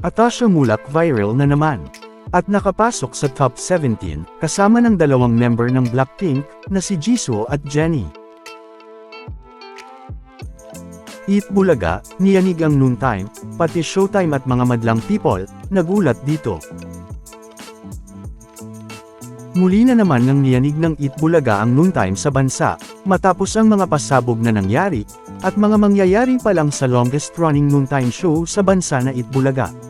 Atasha Mulak viral na naman. At nakapasok sa top 17, kasama ng dalawang member ng Blackpink, na si Jisoo at Jennie. Eat Bulaga, niyanig ang noontime, pati showtime at mga madlang people, nagulat dito. Muli na naman ng niyanig ng Eat Bulaga ang noontime sa bansa, matapos ang mga pasabog na nangyari, at mga mangyayari pa lang sa longest running noontime show sa bansa na Eat Bulaga.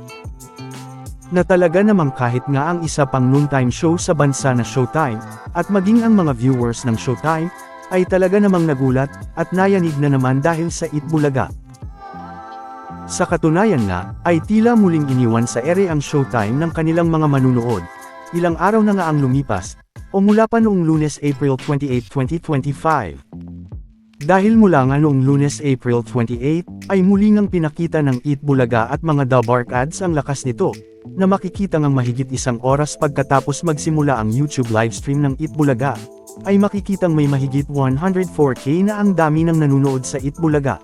Na talaga namang kahit nga ang isa pang noontime show sa bansa na Showtime, at maging ang mga viewers ng Showtime, ay talaga namang nagulat, at nayanig na naman dahil sa Eat Bulaga. Sa katunayan nga, ay tila muling iniwan sa ere ang Showtime ng kanilang mga manunood, ilang araw na nga ang lumipas, o mula pa noong lunes April 28, 2025. Dahil mula nga noong lunes April 28, ay muli ngang pinakita ng Eat Bulaga at mga Dabark ads ang lakas nito, na makikita ngang mahigit isang oras pagkatapos magsimula ang YouTube livestream ng Eat Bulaga, ay makikitang may mahigit 104k na ang dami ng nanunood sa Eat Bulaga.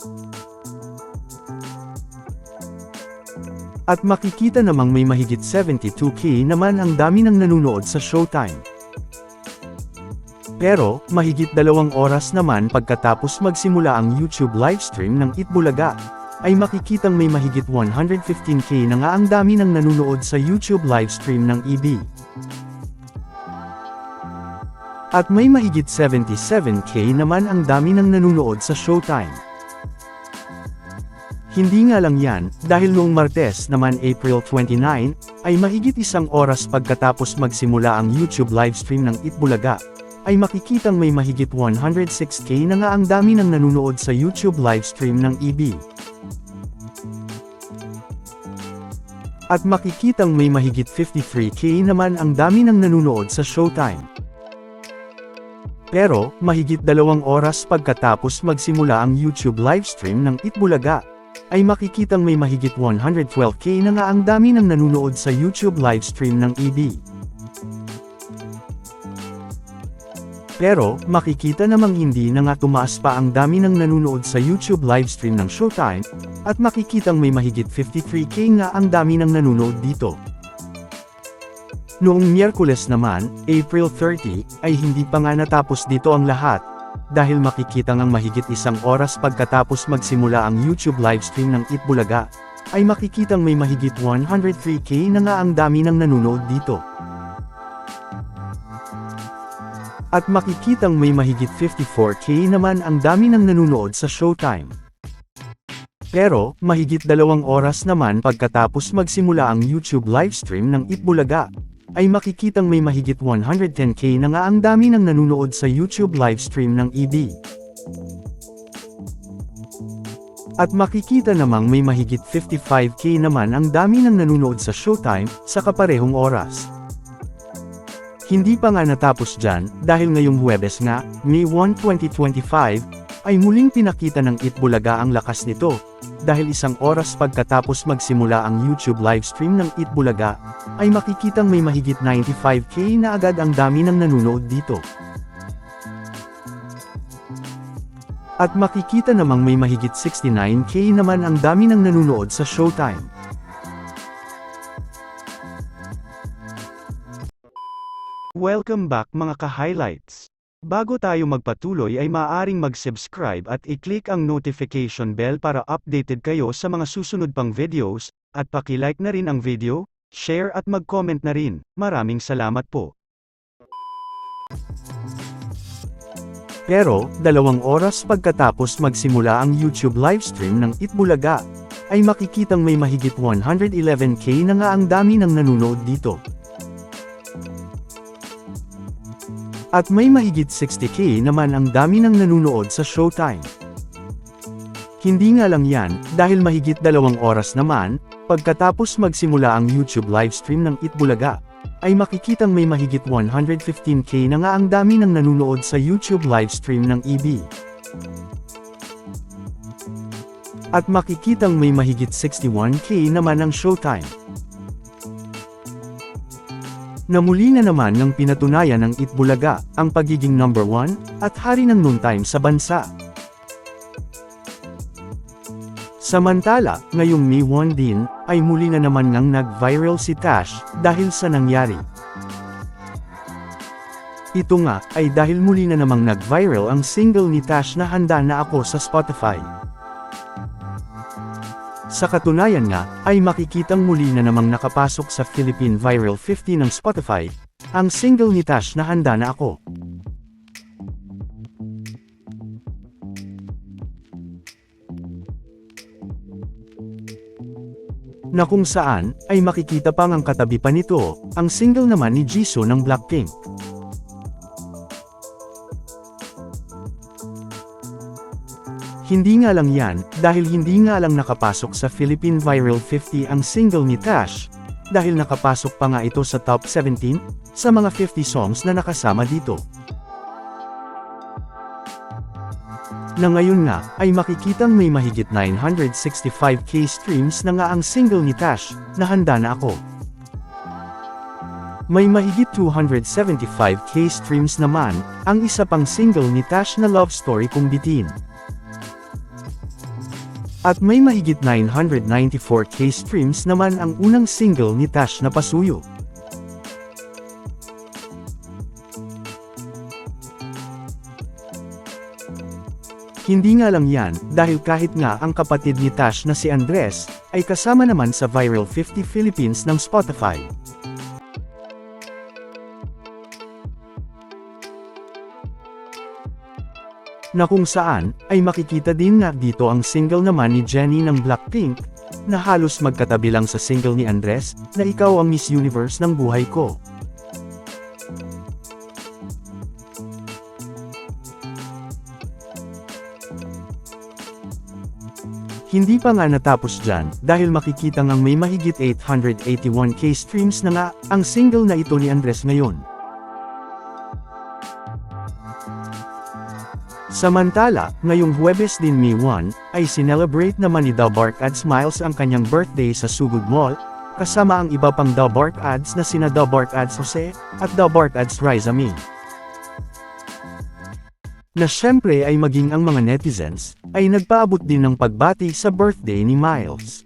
At makikita namang may mahigit 72k naman ang dami ng nanunood sa Showtime. Pero, mahigit dalawang oras naman pagkatapos magsimula ang YouTube livestream ng Itbulaga, ay makikitang may mahigit 115k na nga ang dami ng nanunood sa YouTube livestream ng EB. At may mahigit 77k naman ang dami ng nanunood sa Showtime. Hindi nga lang yan, dahil noong Martes naman April 29, ay mahigit isang oras pagkatapos magsimula ang YouTube livestream ng Itbulaga, ay makikitang may mahigit 106k na nga ang dami ng nanunood sa YouTube livestream ng EB. At makikitang may mahigit 53k naman ang dami ng nanunood sa Showtime. Pero, mahigit dalawang oras pagkatapos magsimula ang YouTube livestream ng Itbulaga, ay makikitang may mahigit 112k na nga ang dami ng nanunood sa YouTube livestream ng EB. Pero, makikita namang hindi na nga tumaas pa ang dami ng nanunood sa YouTube livestream ng Showtime, at makikitang may mahigit 53k nga ang dami ng nanunood dito. Noong Miyerkules naman, April 30, ay hindi pa nga natapos dito ang lahat, dahil makikita ngang mahigit isang oras pagkatapos magsimula ang YouTube livestream ng Itbulaga, ay makikitang may mahigit 103k na nga ang dami ng nanunood dito. At makikitang may mahigit 54k naman ang dami ng nanunood sa Showtime. Pero, mahigit dalawang oras naman pagkatapos magsimula ang YouTube livestream ng Itbulaga, ay makikitang may mahigit 110k na nga ang dami ng nanunood sa YouTube livestream ng EB. At makikita namang may mahigit 55k naman ang dami ng nanunood sa Showtime, sa kaparehong oras. Hindi pa nga natapos dyan, dahil ngayong Huwebes nga, May 1, 2025, ay muling pinakita ng Itbulaga ang lakas nito, dahil isang oras pagkatapos magsimula ang YouTube livestream ng Itbulaga, ay makikitang may mahigit 95k na agad ang dami ng nanunood dito. At makikita namang may mahigit 69k naman ang dami ng nanunood sa Showtime. Welcome back mga ka-highlights. Bago tayo magpatuloy ay maaaring mag-subscribe at i-click ang notification bell para updated kayo sa mga susunod pang videos, at paki-like na rin ang video, share at mag-comment na rin. Maraming salamat po. Pero, dalawang oras pagkatapos magsimula ang YouTube livestream ng Itbulaga, ay makikitang may mahigit 111k na nga ang dami ng nanunood dito. At may mahigit 60k naman ang dami ng nanunood sa Showtime. Hindi nga lang yan, dahil mahigit dalawang oras naman, pagkatapos magsimula ang YouTube livestream ng Itbulaga, ay makikitang may mahigit 115k na nga ang dami ng nanunood sa YouTube livestream ng EB. At makikitang may mahigit 61k naman ang Showtime. Na muli na naman ng pinatunayan ng Itbulaga, ang pagiging number 1, at hari ng noontime sa bansa. Samantala, ngayong May 1 din, ay muli na naman ngang nag-viral si Tash, dahil sa nangyari. Ito nga, ay dahil muli na namang nag-viral ang single ni Tash na Handa na Ako sa Spotify. Sa katunayan nga, ay makikitang muli na namang nakapasok sa Philippine Viral 50 ng Spotify, ang single ni Tash na Handa na Ako. Na kung saan, ay makikita pang ang katabi pa nito, ang single naman ni Jisoo ng Blackpink. Hindi nga lang yan, dahil hindi nga lang nakapasok sa Philippine Viral 50 ang single ni Tash, dahil nakapasok pa nga ito sa top 17, sa mga 50 songs na nakasama dito. Na ngayon nga, ay makikitang may mahigit 965k streams na nga ang single ni Tash, na handa na ako. May mahigit 275k streams naman, ang isa pang single ni Tash na love story kung bitin. At may mahigit 994k streams naman ang unang single ni Tash na Pasuyo. Hindi nga lang yan, dahil kahit nga ang kapatid ni Tash na si Andres, ay kasama naman sa Viral 50 Philippines ng Spotify. Na kung saan, ay makikita din nga dito ang single naman ni Jennie ng Blackpink, na halos magkatabi lang sa single ni Andres, na ikaw ang Miss Universe ng buhay ko. Hindi pa nga natapos dyan, dahil makikita ngang may mahigit 881k streams na nga, ang single na ito ni Andres ngayon. Samantala, ngayong Huwebes din May 1, ay sinelebrate naman ni The Bark Ads Miles ang kanyang birthday sa Sugod Mall, kasama ang iba pang The Bark Ads na sina The Bark Ads Jose, at The Bark Ads Riza May. Na syempre ay maging ang mga netizens, ay nagpaabot din ng pagbati sa birthday ni Miles.